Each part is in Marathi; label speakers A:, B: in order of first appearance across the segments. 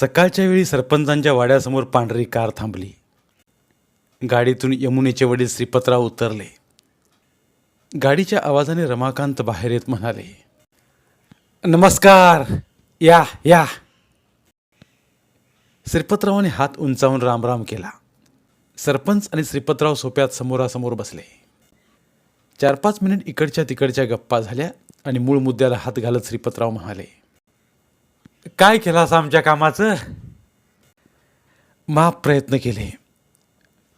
A: सकाळच्या वेळी सरपंचांच्या वाड्यासमोर पांढरी कार थांबली. गाडीतून यमुनेचे वडील श्रीपतराव उतरले. गाडीच्या आवाजाने रमाकांत बाहेर येत म्हणाले नमस्कार या या. श्रीपतरावाने हात उंचावून रामराम केला. सरपंच आणि श्रीपतराव सोप्यात समोरासमोर बसले. चार पाच मिनिट इकडच्या तिकडच्या गप्पा झाल्या आणि मूळ मुद्द्याला हात घालत श्रीपतराव म्हणाले काय केलास आमच्या कामाचं? माप प्रयत्न केले.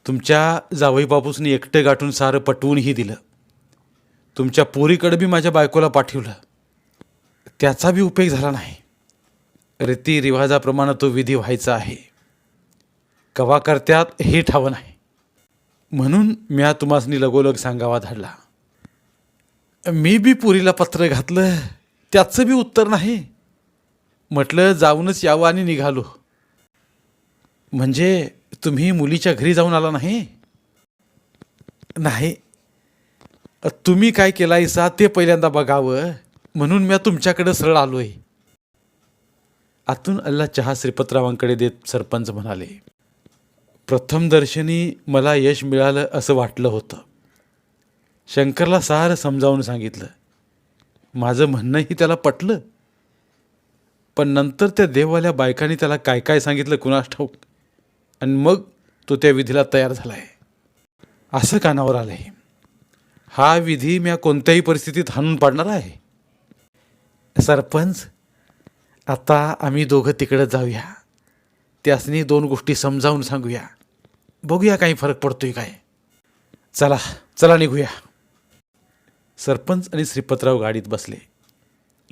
A: तुमच्या जावई बापूसनी एकटं गाठून सारं पटवूनही दिलं. तुमच्या पोरीकडे बी माझ्या बायकोला पाठवलं. त्याचा बी उपयोग झाला नाही. रीतिरिवाजाप्रमाणे तो विधी व्हायचा आहे. कवा करत्यात हे ठावं नाही. म्हणून म्या तुम्हासनी लगोलग सांगावा धाडला. मी बी पुरीला पत्र घातलं त्याचं बी उत्तर नाही. म्हटलं जाऊनच यावं आणि निघालो. म्हणजे तुम्ही मुलीच्या घरी जाऊन आला नाही? नाही. तुम्ही काय केलायसा ते पहिल्यांदा बघावं. म्हणून मी तुमच्याकडे सरळ आलो आहे आतून अल्ला चहा श्रीपतरावांकडे देत सरपंच म्हणाले प्रथम दर्शनी मला यश मिळालं असं वाटलं होतं. शंकरला सारं समजावून सांगितलं. माझं म्हणणंही त्याला पटलं. पण नंतर त्या देववाल्या बायकांनी त्याला काय काय सांगितलं कुणास ठाऊक? आणि मग तो त्या विधीला तयार झाला आहे असं कानावर आलं आहे हा विधी मी कोणत्याही परिस्थितीत हाणून पाडणार आहे. सरपंच आता आम्ही दोघं तिकडं जाऊया. त्यासनी दोन गोष्टी समजावून सांगूया. बघूया काही फरक पडतोय काय. चला चला निघूया. सरपंच आणि श्रीपतराव गाडीत बसले.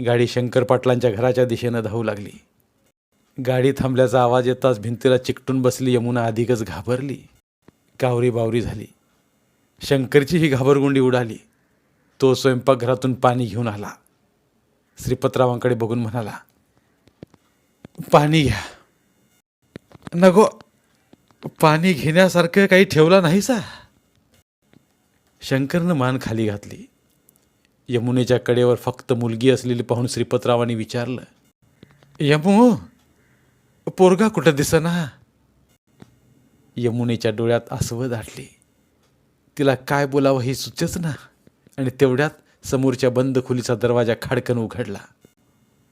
A: गाडी शंकर पाटलांच्या घराच्या दिशेनं धावू लागली. गाडी थांबल्याचा आवाज येताच भिंतीला चिकटून बसली यमुना अधिकच घाबरली. कावरी बावरी झाली. शंकरची ही घाबरगुंडी उडाली. तो स्वयंपाकघरातून पाणी घेऊन आला. श्रीपतरावांकडे बघून म्हणाला पाणी घ्या. नको पाणी घेण्यासारखं काही ठेवलं नाही सा शंकरनं मान खाली घातली. यमुनेच्या कडेवर फक्त मुलगी असलेली पाहून श्रीपतरावांनी विचारलं यमू पोरगा कुठं दिसना? यमुनेच्या डोळ्यात आसवं दाटली तिला काय बोलावं हे सुचेच ना. आणि तेवढ्यात समोरच्या बंद खोलीचा दरवाजा खाडकन उघडला.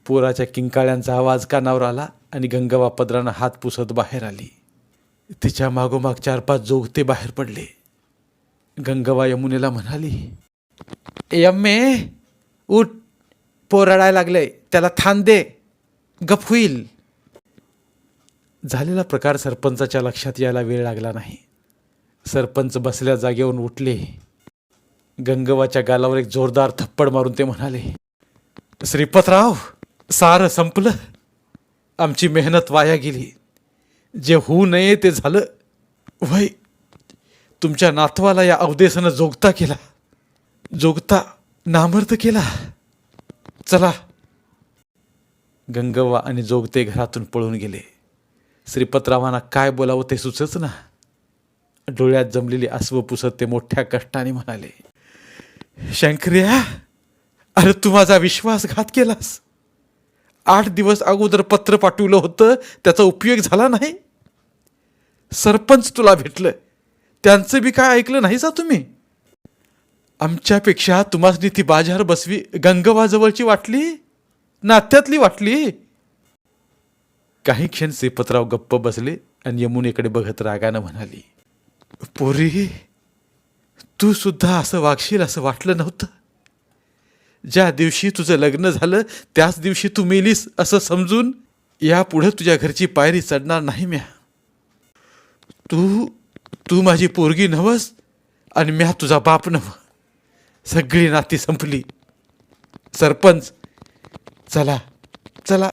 A: पोराच्या किंकाळ्यांचा आवाज कानावर आला आणि गंगवा पदरानं हात पुसत बाहेर आली. तिच्या मागोमाग चार पाच जोगते बाहेर पडले. गंगवा यमुनेला म्हणाली यम्मे उठ पोर रडायला लागले त्याला थान दे गप होईल. झालेला प्रकार सरपंचाच्या लक्षात यायला वेळ लागला नाही. सरपंच बसल्या जागेवरून उठले. गंगवाच्या गालावर एक जोरदार थप्पड मारून ते म्हणाले श्रीपतराव सारं संपलं. आमची मेहनत वाया गेली. जे होऊ नये ते झालं. वय तुमच्या नातवाला या अवदेशानं जोगता केला. जोगता नामर्थ केला. चला. गंगव्वा आणि जोगते घरातून पळून गेले. श्रीपतरावांना काय बोलावं ते सुचच ना. डोळ्यात जमलेली अस्व पुसत ते मोठ्या कष्टाने म्हणाले शंकर्या अरे तू माझा विश्वासघात केलास. आठ दिवस अगोदर पत्र पाठवलं होतं त्याचा उपयोग झाला नाही. सरपंच तुला भेटलं. त्यांचं बी काय ऐकलं नाही सा तुम्ही? आमच्यापेक्षा तुम्हाला ती बाजार बसवी गंगवाजवळची वाटली? नात्यातली वाटली? काही क्षण सेपतराव गप्प बसले आणि यमुनेकडे बघत रागानं म्हणाली पोरी तू सुद्धा असं वागशील असं वाटलं नव्हतं? ज्या दिवशी तुझं लग्न झालं त्याच दिवशी तू मेलीस असं समजून यापुढं तुझ्या घरची पायरी चढणार नाही म्या. तू तू माझी पोरगी नवस आणि म्या तुझा बाप नव सगळी नाती संपली. सरपंच. चला चला.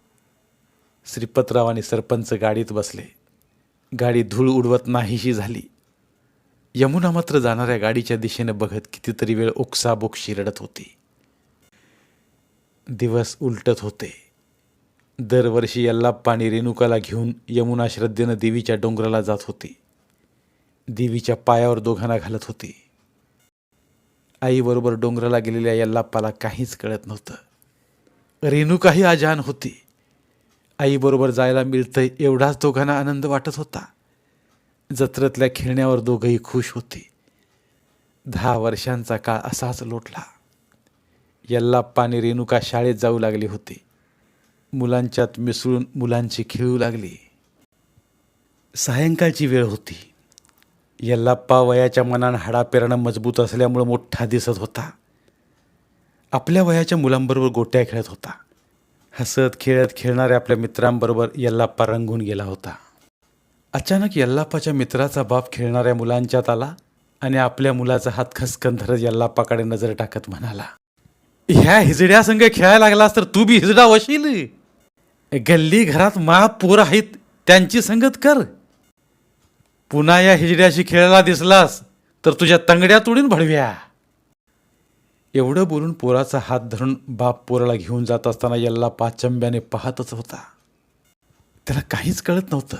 A: श्रीपतराव आणि सरपंच गाडीत बसले. गाडी धूळ उडवत नाहीशी झाली. यमुना मात्र जाणाऱ्या गाडीच्या दिशेने बघत कितीतरी वेळ ओक्साबोक रडत होती. दिवस उलटत होते. दरवर्षी यल्लाप्पा आणि रेणुकाला घेऊन यमुना श्रद्धेनं देवीच्या डोंगराला जात होती. देवीच्या पायावर दोघांना घालत होती. आईबरोबर डोंगराला गेलेल्या यल्लाप्पाला काहीच कळत नव्हतं. रेणुकाही अजान होती. आईबरोबर जायला मिळतंय एवढाच दोघांना आनंद वाटत होता. जत्रेतल्या खेळण्यावर दोघंही खुश होते. दहा वर्षांचा काळ असाच लोटला. यल्लाप्पा आणि रेणुका शाळेत जाऊ लागली होती. मुलांच्यात मिसळून मुलांची खेळू लागली. सायंकाळची वेळ होती. यल्लाप्पा वयाच्या मनानं हाडापेरणं मजबूत असल्यामुळं मोठा दिसत होता. आपल्या वयाच्या मुलांबरोबर गोट्या खेळत होता. हसत खेळत खेळणाऱ्या आपल्या मित्रांबरोबर यल्लाप्पा रंगून गेला होता. अचानक यल्लाप्पाच्या मित्राचा बाप खेळणाऱ्या मुलांच्यात आला आणि आपल्या मुलाचा हात खसकन धरत यल्लाप्पाकडे नजर टाकत म्हणाला ह्या हिजड्या संघ खेळायला लागलास तर तू बी हिजडा वशील गल्ली घरात मा पोर आहेत त्यांची संगत कर. पुन्हा या हिजड्याशी खेळायला दिसलास तर तुझ्या तंगड्या तोडून भडव्या. एवढं बोलून पोराचा हात धरून बाप पोराला घेऊन जात असताना यल्ला पाचंब्याने पाहतच होता. त्याला काहीच कळत नव्हतं.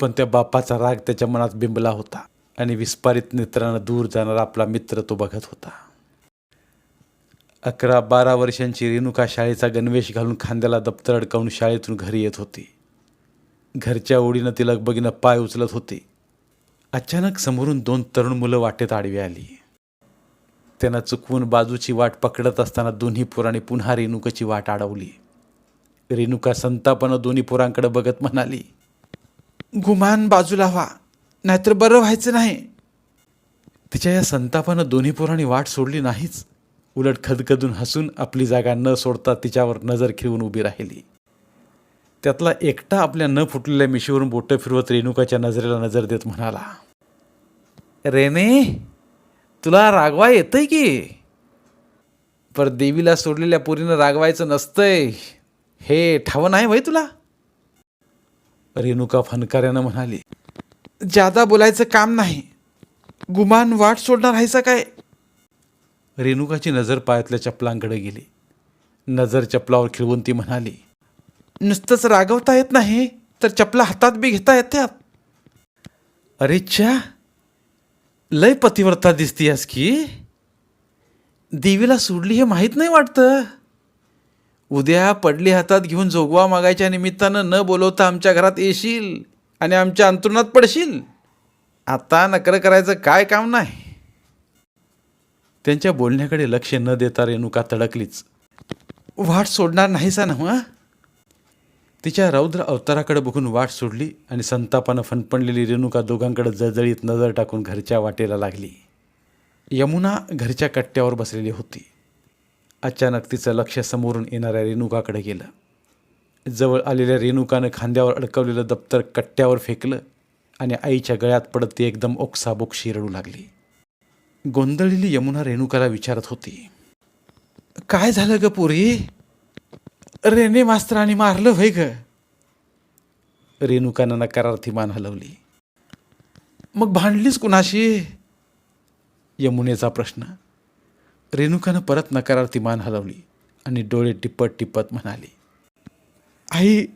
A: पण त्या बापाचा राग त्याच्या मनात बिंबला होता आणि विस्फारित नेत्रानं दूर जाणारा आपला मित्र तो बघत होता. अकरा बारा वर्षांची रेणुका शाळेचा गणवेश घालून खांद्याला दप्तर अडकावून शाळेतून घरी येत होती. घरच्या ओढीनं तिला बघीनं पाय उचलत होते. अचानक समोरून दोन तरुण मुलं वाटेत आडवी आली. त्यांना चुकवून बाजूची वाट पकडत असताना दोन्ही पोरांनी पुन्हा रेणुकाची वाट अडवली. रेणुका संतापानं दोन्ही पोरांकडे बघत म्हणाली गुमान बाजूला व्हा नाहीतर बरं व्हायचं नाही. तिच्या या संतापानं दोन्ही पोरांनी वाट सोडली नाहीच. उलट खदखदून हसून आपली जागा न सोडता तिच्यावर नजर खिळवून उभी राहिली. त्यातला एकटा आपल्या न फुटलेल्या मिशीवरून बोटं फिरवत रेणुकाच्या नजरेला नजर देत म्हणाला रेने तुला रागवा येतंय की? पर देवीला सोडलेल्या पोरीनं रागवायचं नसतंय. हे ठावं नाही वय तुला? रेणुका फनकाऱ्यानं म्हणाली जादा बोलायचं काम नाही. गुमान वाट सोडणार आहेसा काय? रेणुकाची नजर पायातल्या चपलांकडे गेली. नजर चपलावर खिळवून ती म्हणाली नुसतंच रागवता येत नाही तर चपला हातात बी घेता येतात अरे च्या लय पतिव्रता दिसतीयस की. देवीला सोडली हे माहीत नाही वाटतं. उद्या पडली हातात घेऊन जोगवा मागायच्या निमित्तानं न बोलवता आमच्या घरात येशील आणि आमच्या अंतरुणात पडशील. आता नकर करायचं काय काम नाही. त्यांच्या बोलण्याकडे लक्ष न देता रेणुका तडकलीच. वाट सोडणार नाहीसा ना तिच्या रौद्र अवताराकडे बघून वाट सोडली आणि संतापानं फणफणलेली रेणुका दोघांकडे जळजळीत नजर टाकून घरच्या वाटेला लागली. यमुना घरच्या कट्ट्यावर बसलेली होती. अचानक तिचं लक्ष समोरून येणाऱ्या रेणुकाकडे गेलं. जवळ आलेल्या रेणुकानं खांद्यावर अडकवलेलं दप्तर कट्ट्यावर फेकलं आणि आईच्या गळ्यात पडत ती एकदम ओक्साबोक्शी रडू लागली. गोंधळलेली यमुना रेणुकाला विचारत होती काय झालं ग पुरी? रेने मास्तराने मारलं होय ग. रेणुकानं नकारार्थी मान हलवली. मग भांडलीस कुणाशी? यमुनेचा प्रश्न. रेणुकानं परत नकारार्थी मान हलवली आणि डोळे टिपत टिपत म्हणाली आई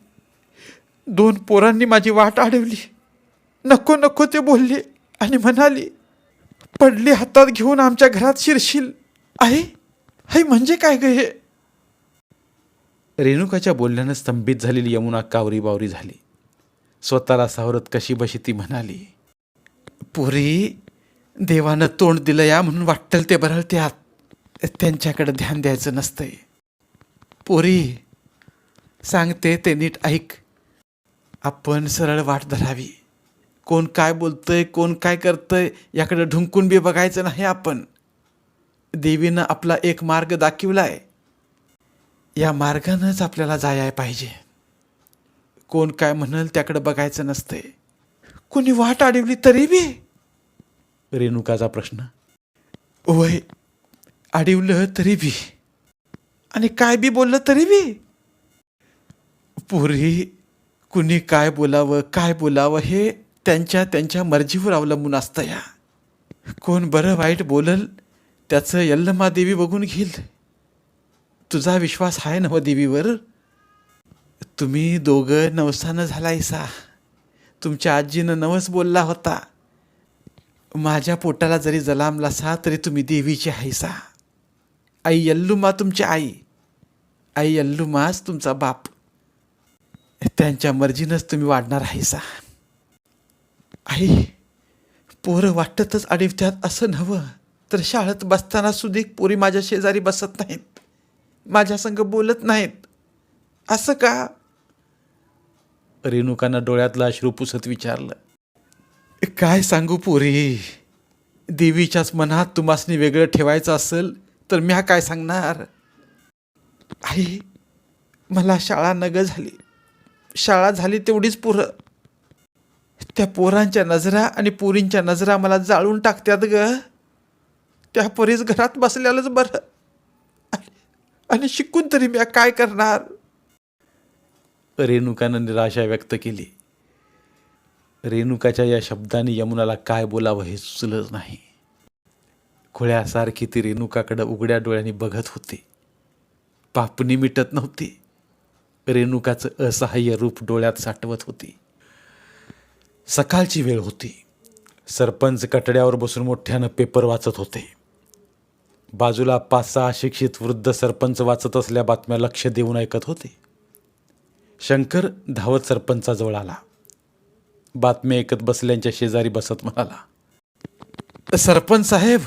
A: दोन पोरांनी माझी वाट अडवली. नको नको ते बोलले आणि म्हणाली पडली हातात घेऊन आमच्या घरात शिरशील. आई आई म्हणजे काय ग हे? रेणुकाच्या बोलण्यानं स्तंभित झालेली यमुना कावरी बावरी झाली. स्वतःला सावरत कशी बशी ती म्हणाली पुरी देवानं तोंड दिलं या म्हणून वाटतं ते बरळत्यात. त्यांच्याकडे ध्यान द्यायचं नसतंय. पोरी सांगते ते नीट ऐक. आपण सरळ वाट धरावी. कोण काय बोलतंय कोण काय करतंय याकडे ढुंकून बी बघायचं नाही आपण. देवीनं आपला एक मार्ग दाखवलाय. या मार्गानंच आपल्याला जायाय पाहिजे. कोण काय म्हणल त्याकडे बघायचं नसतंय. कोणी वाट अडवली तरी बी. रेणुकाचा प्रश्न. वय अडवलं तरी बी. आणि काय बी बोललं तरी बी. पुरी कुणी काय बोलावं काय बोलावं हे त्यांच्या त्यांच्या मर्जीवर अवलंबून असतं या. कोण बरं वाईट बोलल त्याचं यल्लमा देवी बघून घेईल. तुझा विश्वास आहे नवदेवीवर तुम्ही दोघं नवसानं झालायसा. तुमच्या आजीनं नवस बोलला होता. माझ्या पोटाला जरी जलामलासा तरी तुम्ही देवीची हायसा आई यल्लुमा तुमची आई. आई यल्लुमाच तुमचा बाप. त्यांच्या मर्जीनंच तुम्ही वाढणार हायसा आई पोरं वाटतच अडीवत्यात असं नव्हं तर शाळेत बसताना सुधीक पोरी माझ्या शेजारी बसत नाहीत. माझ्या संग बोलत नाहीत. असं का? रेणुकानं डोळ्यातलं अश्रू पुसत विचारलं. काय सांगू पोरी? देवीच्याच मनात तुम्हासनी वेगळं ठेवायचं असेल तर म्या काय सांगणार? आई मला शाळा नग झाली. शाळा झाली तेवढीच पोरं. त्या पोरांच्या नजरा आणि पोरींच्या नजरा मला जाळून टाकत्यात ग. त्या परीच घरात बसल्यालाच बरं. आणि शिकून तरी मी काय करणार? रेणुकानं निराशा व्यक्त केली. रेणुकाच्या या शब्दाने यमुनाला काय बोलावं हे सुचलंच नाही. खुळ्यासारखी ती रेणुकाकडं उघड्या डोळ्यांनी बघत होती. पापणी मिटत नव्हती. रेणुकाचं असहाय्य रूप डोळ्यात साठवत होती. सकाळची वेळ होती. सरपंच कटड्यावर बसून मोठ्यानं पेपर वाचत होते. बाजूला पाच सहा शिक्षित वृद्ध सरपंच वाचत असल्या बातम्या लक्ष देऊन ऐकत होते. शंकर धावत सरपंचाजवळ आला. बातम्या ऐकत बसल्यांच्या शेजारी बसत म्हणाला सरपंच साहेब.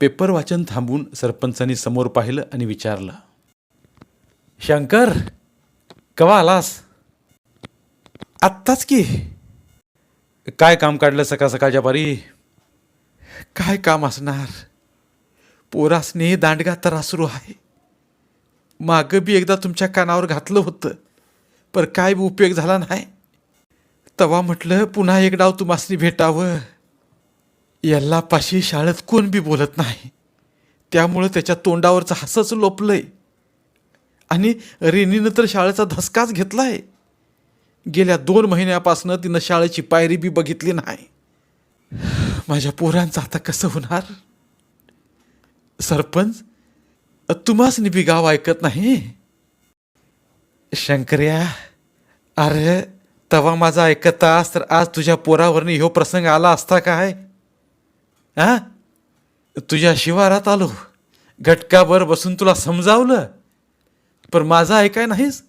A: पेपर वाचन थांबून सरपंचांनी समोर पाहिलं आणि विचारलं शंकर कवा आलास? आत्ताच की. काय काम काढलं सकाळ सकाळच्या पारी? काय काम असणार? पोरासने दांडगा तर सुरू आहे. मागं बी एकदा तुमच्या कानावर घातलं होतं पर काय उपयोग झाला नाही. तवा म्हटलं पुन्हा एक डाव तुम्हासनी भेटावं. याला पाशी शाळेत कोण बी बोलत नाही. त्यामुळं त्याच्या तोंडावरचं हसंच लोपलंय. आणि रेनीनं तर शाळेचा धसकाच घेतलाय. गेल्या दोन महिन्यापासनं तिनं शाळेची पायरी बी बघितली नाही. माझ्या पोरांचं आता कसं होणार? सरपंच तुम्हाच बी गाव ऐकत नाही? शंकर्या अरे तवा माझा ऐकतास तर आज तुझ्या पोरावरनी ह्यो प्रसंग आला असता काय? हा तुझ्या शिवारात आलो. घटकाभर बसून तुला समजावलं. पण माझा ऐकाय नाहीस?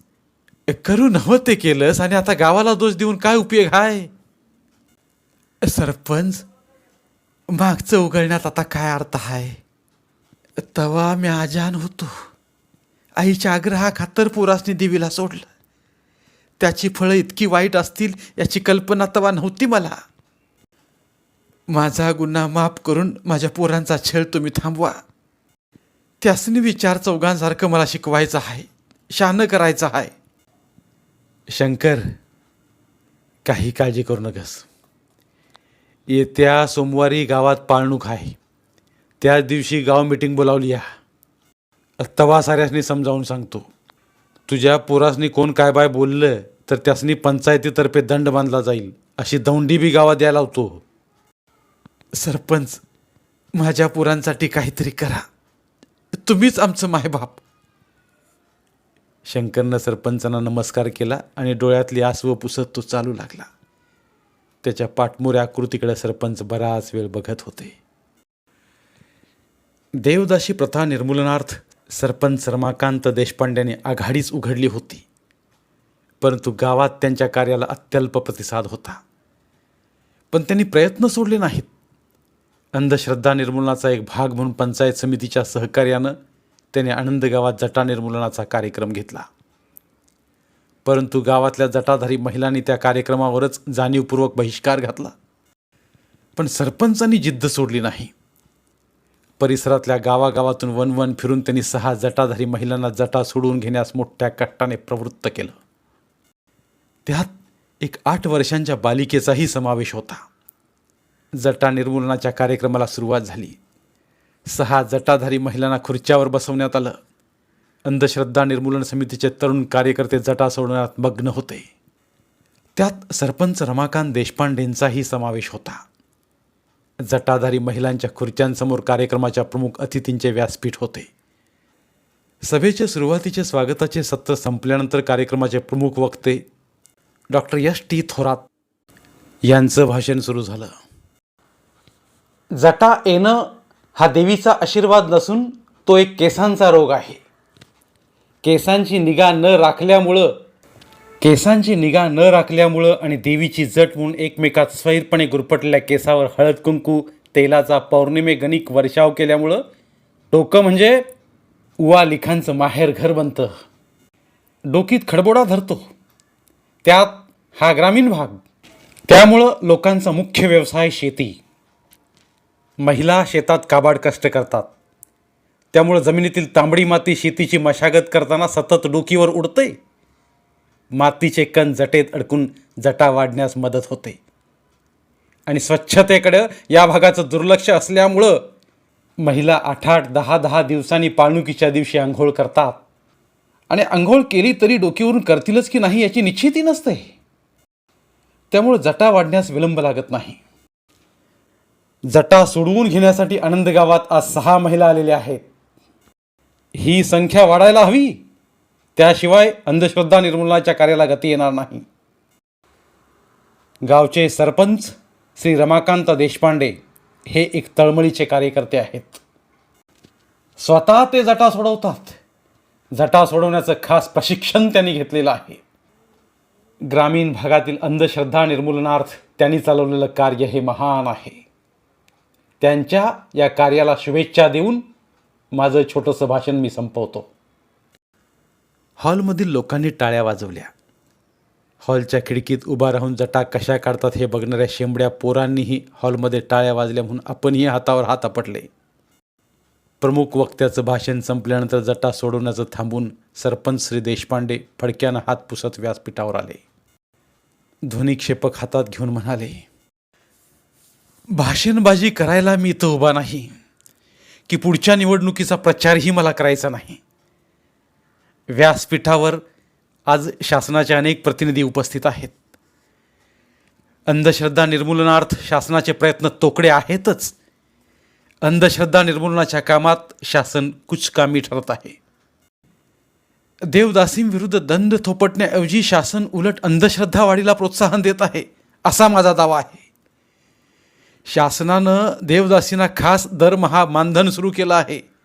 A: करू नव्हं ते केलंस आणि आता गावाला दोष देऊन काय उपयोग आहे सरपंच मागचं उघडण्यात आता काय अर्थ आहे तवा मी आजान होतो. आईच्या आग्रहाखातर पोरासनी देवीला सोडलं. त्याची फळं इतकी वाईट असतील याची कल्पना तवा नव्हती मला. माझा गुन्हा माफ करून माझ्या पोरांचा छळ तुम्ही थांबवा. त्यासनी विचार चौघांसारखं मला शिकवायचं आहे शानं करायचं आहे. शंकर काही काळजी करू नकस. येत्या सोमवारी गावात पाळणूक आहे. त्याच दिवशी गाव मिटिंग बोलावली या तवा साऱ्यासनी समजावून सांगतो. तुझ्या पोरासनी कोण काय बाय बोललं तर त्यासनी पंचायतीतर्फे दंड बांधला जाईल अशी दौंडी बी गावात द्यायला होतो सरपंच माझ्या पोरांसाठी काहीतरी करा. तुम्हीच आमचं मायबाप. शंकरनं सरपंचांना नमस्कार केला आणि डोळ्यातली आसवं पुसत तो चालू लागला. त्याच्या पाठमोऱ्या आकृतीकडे सरपंच बराच वेळ बघत होते. देवदाशी प्रथा निर्मूलनार्थ सरपंच रमाकांत देशपांड्याने आघाडीच उघडली होती. परंतु गावात त्यांच्या कार्याला अत्यल्प प्रतिसाद होता. पण त्यांनी प्रयत्न सोडले नाहीत. अंधश्रद्धा निर्मूलनाचा एक भाग म्हणून पंचायत समितीच्या सहकार्यानं त्याने आनंद गावात जटा निर्मूलनाचा कार्यक्रम घेतला. परंतु गावातल्या जटाधारी महिलांनी त्या कार्यक्रमावरच जाणीवपूर्वक बहिष्कार घातला. पण सरपंचांनी जिद्द सोडली नाही. परिसरातल्या गावागावातून वन वन फिरून त्यांनी सहा जटाधारी महिलांना जटा सोडून घेण्यास मोठ्या कष्टाने प्रवृत्त केलं. त्यात एक आठ वर्षांच्या बालिकेचाही समावेश होता. जटा निर्मूलनाच्या कार्यक्रमाला सुरुवात झाली. सहा जटाधारी महिलांना खुर्च्यावर बसवण्यात आलं. अंधश्रद्धा निर्मूलन समितीचे तरुण कार्यकर्ते जटा सोडण्यात मग्न होते. त्यात सरपंच रमाकांत देशपांडेंचाही समावेश होता. जटाधारी महिलांच्या खुर्च्यांसमोर कार्यक्रमाच्या प्रमुख अतिथींचे व्यासपीठ होते. सभेचे सुरुवातीचे स्वागताचे सत्र संपल्यानंतर कार्यक्रमाचे प्रमुख वक्ते डॉक्टर यश टी थोरात यांचं भाषण सुरू झालं. जटा येणं हा देवीचा आशीर्वाद नसून तो एक केसांचा रोग आहे. केसांची निगा न राखल्यामुळं केसांची निगा न राखल्यामुळं आणि देवीची जट म्हणून एकमेकात स्वैरपणे गुरपटलेल्या केसावर हळद कुंकू तेलाचा पौर्णिमे गणिक वर्षाव केल्यामुळं डोकं म्हणजे उवा लिखांचं माहेर घर बनतं. डोकीत खडबोडा धरतो. त्यात हा ग्रामीण भाग. त्यामुळं लोकांचा मुख्य व्यवसाय शेती. महिला शेतात काबाड कष्ट करतात. त्यामुळं जमिनीतील तांबडी माती शेतीची मशागत करताना सतत डोकीवर उडते मातीचे कण जटेत अडकून जटा वाढण्यास मदत होते. आणि स्वच्छतेकडं या भागाचं दुर्लक्ष असल्यामुळं महिला आठ आठ दहा दहा दिवसांनी पाळणुकीच्या दिवशी आंघोळ करतात. आणि आंघोळ केली तरी डोकीवरून करतीलच की नाही याची निश्चिती नसते. त्यामुळं जटा वाढण्यास विलंब लागत नाही. जटा सोडवून घेण्यासाठी आनंद गावात आज सहा महिला आलेल्या आहेत. ही संख्या वाढायला हवी. त्याशिवाय अंधश्रद्धा निर्मूलनाच्या कार्याला गती येणार नाही. गावचे सरपंच श्री रमाकांत देशपांडे हे एक तळमळीचे कार्यकर्ते आहेत. स्वतः ते जटा सोडवतात. जटा सोडवण्याचं खास प्रशिक्षण त्यांनी घेतलेलं आहे. ग्रामीण भागातील अंधश्रद्धा निर्मूलनार्थ त्यांनी चालवलेलं कार्य हे महान आहे. त्यांच्या या कार्याला शुभेच्छा देऊन माझं छोटंसं भाषण मी संपवतो. हॉलमधील लोकांनी टाळ्या वाजवल्या. हॉलच्या खिडकीत उभा राहून जटा कशा काढतात हे बघणाऱ्या शेंबड्या पोरांनीही हॉलमध्ये टाळ्या वाजल्या म्हणून आपणही हातावर हात आपटले. प्रमुख वक्त्याचं भाषण संपल्यानंतर जटा सोडवण्याचं थांबून सरपंच श्री देशपांडे फडक्यानं हात पुसत व्यासपीठावर आले. ध्वनिक्षेपक हातात घेऊन म्हणाले भाषणबाजी करायला मी इथं उभा नाही. की पुढच्या निवडणुकीचा प्रचारही मला करायचा नाही. व्यासपीठावर आज शासनाचे अनेक प्रतिनिधी उपस्थित आहेत. अंधश्रद्धा निर्मूलनार्थ शासनाचे प्रयत्न तोकडे आहेतच. अंधश्रद्धा निर्मूलनाच्या कामात शासन कुचकामी ठरत आहे. देवदासींविरुद्ध दंड थोपटण्याऐवजी शासन उलट अंधश्रद्धा वाढीला प्रोत्साहन देत आहे असा माझा दावा आहे. शासनानं देवदासींना खास दरमहा मानधन सुरू केलं आहे.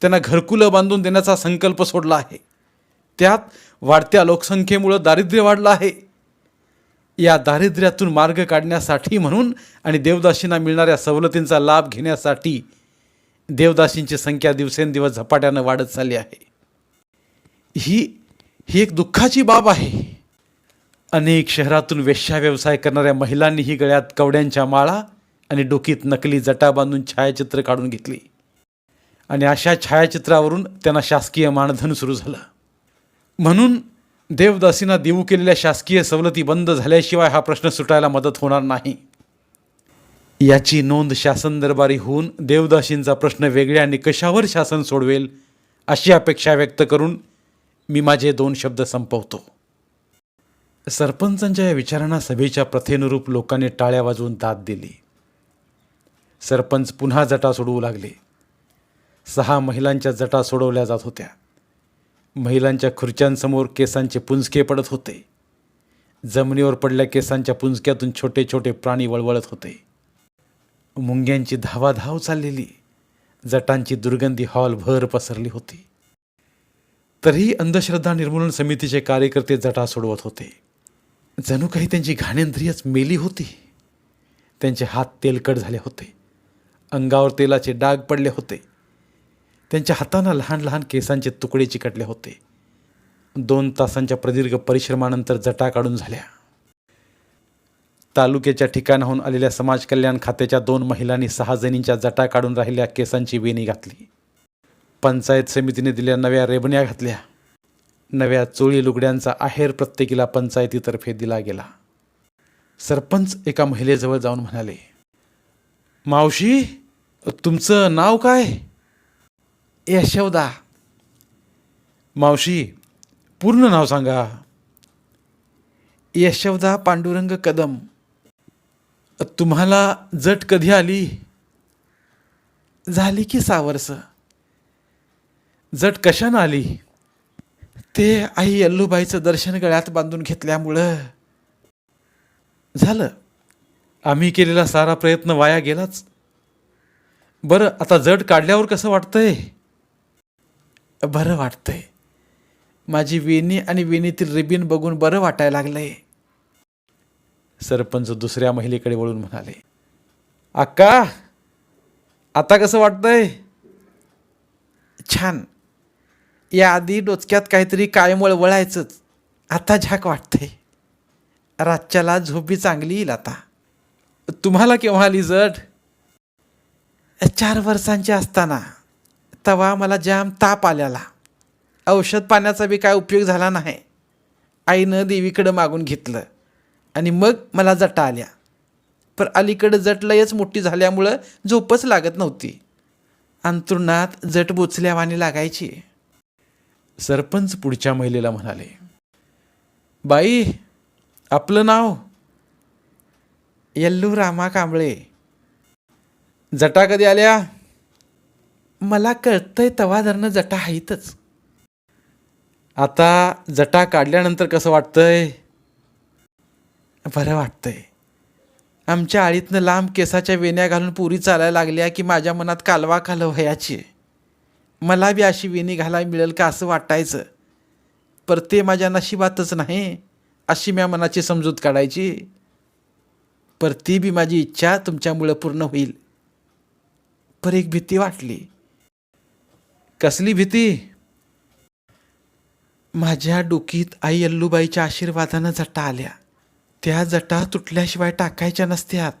A: त्यांना घरकुलं बांधून देण्याचा संकल्प सोडला आहे. त्यात वाढत्या लोकसंख्येमुळं दारिद्र्य वाढलं आहे. या दारिद्र्यातून मार्ग काढण्यासाठी म्हणून आणि देवदासींना मिळणाऱ्या सवलतींचा लाभ घेण्यासाठी देवदासींची संख्या दिवसेंदिवस झपाट्यानं वाढत चालली आहे. ही ही एक दुःखाची बाब आहे. अनेक शहरातून वेश्या व्यवसाय करणाऱ्या महिलांनीही गळ्यात कवड्यांच्या माळा आणि डोकीत नकली जटा बांधून छायाचित्र काढून घेतली. आणि अशा छायाचित्रावरून त्यांना शासकीय मानधन सुरू झालं. म्हणून देवदासींना देऊ केलेल्या शासकीय सवलती बंद झाल्याशिवाय हा प्रश्न सुटायला मदत होणार नाही. याची नोंद शासन दरबारी होऊन देवदासींचा प्रश्न वेगळ्या निकषावर शासन सोडवेल अशी अपेक्षा व्यक्त करून मी माझे दोन शब्द संपवतो. सरपंचांच्या या विचारांना सभेच्या प्रथेनुरूप लोकांनी टाळ्या वाजवून दाद दिली. सरपंच पुन्हा जटा सोडवू लागले. सहा महिलांच्या जटा सोडवल्या जात होत्या. महिलांच्या खुर्च्यांसमोर केसांचे पुंजके पडत होते. जमिनीवर पडल्या केसांच्या पुंजक्यातून छोटे छोटे प्राणी वळवळत होते. मुंग्यांची धावाधाव चाललेली. जटांची दुर्गंधी हॉलभर पसरली होती. तरीही अंधश्रद्धा निर्मूलन समितीचे कार्यकर्ते जटा सोडवत होते. जणू काही त्यांची घाणेंद्रियच मेली होती. त्यांचे हात तेलकट झाले होते. अंगावर तेलाचे डाग पडले होते. त्यांच्या हातांना लहान लहान केसांचे तुकडे चिकटले होते. दोन तासांच्या प्रदीर्घ परिश्रमानंतर जटा काढून झाल्या. तालुक्याच्या ठिकाणाहून आलेल्या समाज कल्याण खात्याच्या दोन महिलांनी सहा जणींच्या जटा काढून राहिलेल्या केसांची वेणी घातली. पंचायत समितीने दिल्या नव्या रेबण्या घातल्या. नव्या चोळी लुगड्यांचा आहेर प्रत्येकीला पंचायतीतर्फे दिला गेला. सरपंच एका महिलेजवळ जाऊन म्हणाले मावशी तुमचं नाव काय? यशोदा मावशी पूर्ण नाव सांगा. यशवदा पांडुरंग कदम. तुम्हाला जट कधी आली? झाली की सावरस. जट कशानं आली? ते आई यल्लूबाईचं दर्शन गळ्यात बांधून घेतल्यामुळं. झालं. आम्ही केलेला सारा प्रयत्न वाया गेलाच. बरं आता जड काढल्यावर कसं वाटतंय? बरं वाटतंय. माझी वेणी आणि वेणीतील रिबीन बघून बरं वाटायला लागलंय. सरपंच दुसऱ्या महिलेकडे वळून म्हणाले अक्का आता कसं वाटतंय? छान. याआधी डोचक्यात काहीतरी कायमळ वळायचंच. आता झाक वाटतंय. रातच्याला झोपी चांगली येईल आता. तुम्हाला केव्हा आली जड? चार वर्षांची असताना. तवा मला जाम ताप आल्याला औषध पाण्याचा बी काय उपयोग झाला नाही. आईनं देवीकडं मागून घेतलं. आणि मग मला जटा आल्या. पर अलीकडं जट लयच मोठी झाल्यामुळं झोपच लागत नव्हती. अंतरुणात जट बोचल्यावानी लागायची. सरपंच पुढच्या महिलेला म्हणाले बाई आपलं नाव? यल्लू रामा कांबळे. जटा कधी आल्या? मला कळतंय तवा धरणं जटा आहेतच आता जटा काढल्यानंतर कसं वाटतंय? बरं वाटतंय. आमच्या आळीतनं लांब केसाच्या वेण्या घालून पुरी चालायला लागल्या की माझ्या मनात कालवा कालव व्हायची. मला बी अशी वेणी घालायला मिळेल का असं वाटायचं. पर ते माझ्या नशिबातच नाही अशी म्या मनाची समजूत काढायची. पर ती बी माझी इच्छा तुमच्यामुळं पूर्ण होईल. पर एक भीती वाटली. कसली भीती? माझ्या डोकीत आई अल्लूबाईच्या आशीर्वादानं जटा आल्या. त्या जटा तुटल्याशिवाय टाकायच्या नसत्यात.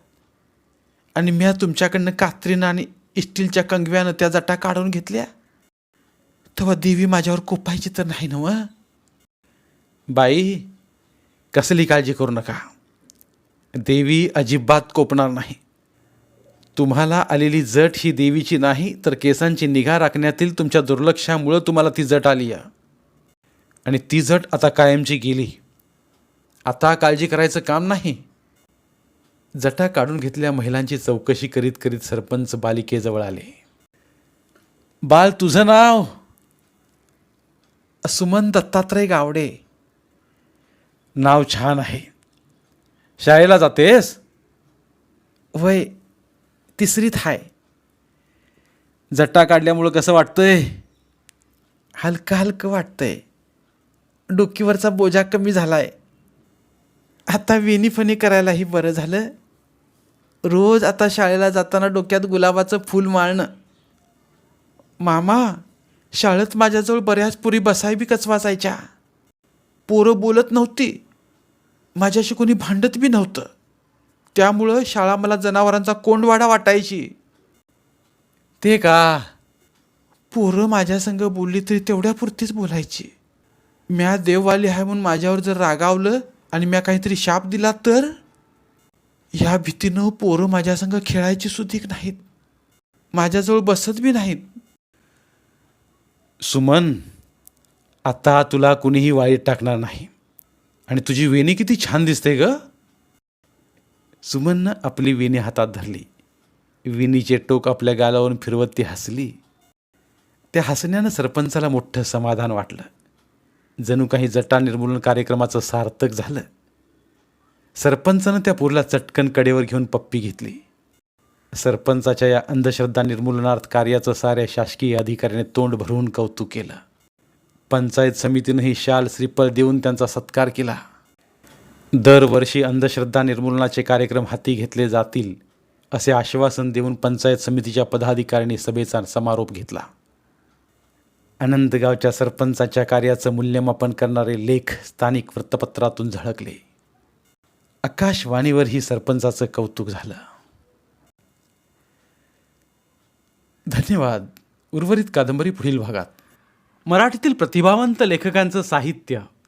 A: आणि म्या तुमच्याकडनं कात्रीनं आणि स्टीलच्या कंगव्यानं त्या जटा काढून घेतल्या? तेव्हा देवी माझ्यावर कोपायची तर नाही नव बाई कसली काळजी करू नका. देवी अजिबात कोपणार नाही. तुम्हाला आलेली जट ही देवीची नाही तर केसांची निगा राखण्यातील तुमच्या दुर्लक्षामुळं तुम्हाला ती जट आली आहे. आणि ती जट आता कायमची गेली. आता काळजी करायचं काम नाही. जटा काढून घेतल्या महिलांची चौकशी करीत करीत सरपंच बालिकेजवळ आले. बाळ तुझं नाव? सुमन दत्तात्रय गावडे. नाव छान आहे. शाळेला जातेस? वय तिसरीत हाय. जट्टा काढल्यामुळं कसं वाटतंय? हलकं हलकं वाटतंय. डोकीवरचा बोजा कमी झालाय. आता वेणीफणी करायलाही बरं झालं. रोज आता शाळेला जाताना डोक्यात गुलाबाचं फूल माळणं. मामा शाळेत माझ्याजवळ बऱ्याच पुरी बसाय बी कचवाचायच्या पोरं बोलत नव्हती. माझ्याशी कोणी भांडत बी नव्हतं. त्यामुळं शाळा मला जनावरांचा कोंडवाडा वाटायची. ते का? पोरं माझ्या संग बोलली तरी तेवढ्या पुरतीच बोलायची म्या देववाली आहे म्हणून माझ्यावर जर रागावलं आणि म्या काहीतरी शाप दिला तर? ह्या भीतीनं पोरं माझ्या संग खेळायची सुधीक नाहीत. माझ्याजवळ बसत बी नाहीत. सुमन आता तुला कुणीही वाईट टाकणार नाही. आणि तुझी वेणी किती छान दिसते ग. सुमननं आपली विणी हातात धरली. विणीचे टोक आपल्या गालावरून फिरवत ती हसली. त्या हसण्यानं सरपंचाला मोठं समाधान वाटलं. जणू काही जटा निर्मूलन कार्यक्रमाचं सार्थक झालं. सरपंचानं त्या पोरला चटकन कडेवर घेऊन पप्पी घेतली. सरपंचाच्या या अंधश्रद्धा निर्मूलनार्थ कार्याचं साऱ्या शासकीय अधिकाऱ्याने तोंड भरून कौतुक केलं. पंचायत समितीनंही शाल श्रीफळ देऊन त्यांचा सत्कार केला. दरवर्षी अंधश्रद्धा निर्मूलनाचे कार्यक्रम हाती घेतले जातील असे आश्वासन देऊन पंचायत समितीच्या पदाधिकाऱ्यांनी सभेचा समारोप घेतला. अनंतगावच्या सरपंचाच्या कार्याचं मूल्यमापन करणारे लेख स्थानिक वृत्तपत्रातून झळकले. आकाशवाणीवरही सरपंचाचं कौतुक झालं. धन्यवाद. उर्वरित कादंबरी पुढील भागात. मराठीतील प्रतिभावंत लेखकांचं साहित्य.